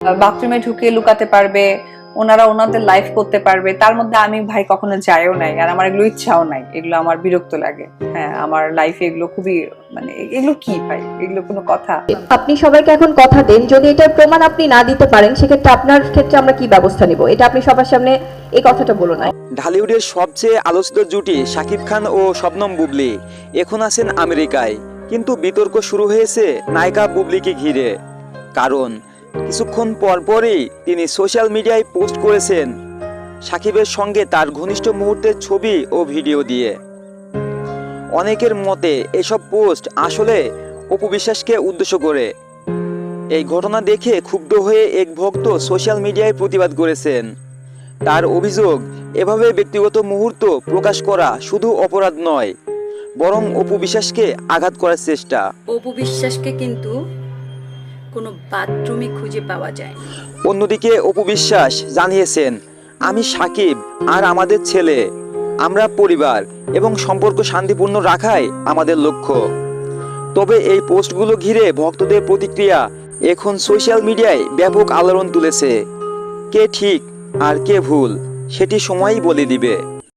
বাথরুমে ঢুকে লুকাতে পারবে ওনারা ওনাদের লাইফ করতে পারবে তার মধ্যে আমি ভাই কখনো যাইও নাই আর আমার এগুলো ইচ্ছাও নাই এগুলো আমার বিরক্ত লাগে। হ্যাঁ আমার লাইফে এগুলো খুবই মানে এগুলো কি ভাই? এগুলো কোনো কথা। আপনি সবাইকে এখন কথা দেন যদি এটার প্রমাণ আপনি না দিতে পারেন সেক্ষেত্রে আপনার ক্ষেত্রে আমরা কি ব্যবস্থা নিব? এটা আপনি সবার সামনে এই কথাটা বলুন না। ঢালিউডের সবচেয়ে আলোচিত জুটি শাকিব খান ও শবনম বুবলি। এখন আছেন আমেরিকায় কিন্তু বিতর্ক শুরু হয়েছে নায়িকা বুবলিকে ঘিরে। কারণ কিছুক্ষণ পরপরই তিনি সোশ্যাল মিডিয়ায় পোস্ট করেছেন সাকিবের সঙ্গে তার ঘনিষ্ঠ মুহূর্তের ছবি ও ভিডিও দিয়ে। অনেকের মতে এসব পোস্ট আসলে অপু বিশ্বাসকে উদ্দেশ্য করে। এই ঘটনা দেখে ক্ষুব্ধ হয়ে এক ভক্ত সোশ্যাল মিডিয়ায় প্রতিবাদ করেছেন। তার অভিযোগ, এভাবে ব্যক্তিগত মুহূর্ত প্রকাশ করা শুধু অপরাধ নয়, বরং অপু বিশ্বাসকে আঘাত করার চেষ্টা। অপু বিশ্বাসকে কিন্তু কোনো বাথরুমে খুঁজে পাওয়া যায় অন্যদিকে অপু বিশ্বাস জানিয়েছেন, আমি সাকিব আর আমাদের ছেলে। আমরা পরিবার এবং সম্পর্ক শান্তিপূর্ণ রাখাই আমাদের লক্ষ্য। তবে এই পোস্টগুলো ঘিরে ভক্তদের প্রতিক্রিয়া এখন সোশ্যাল মিডিয়ায় ব্যাপক আলোড়ন তুলেছে। কে ঠিক আর কে ভুল, সেটি সময়ই বলে দিবে।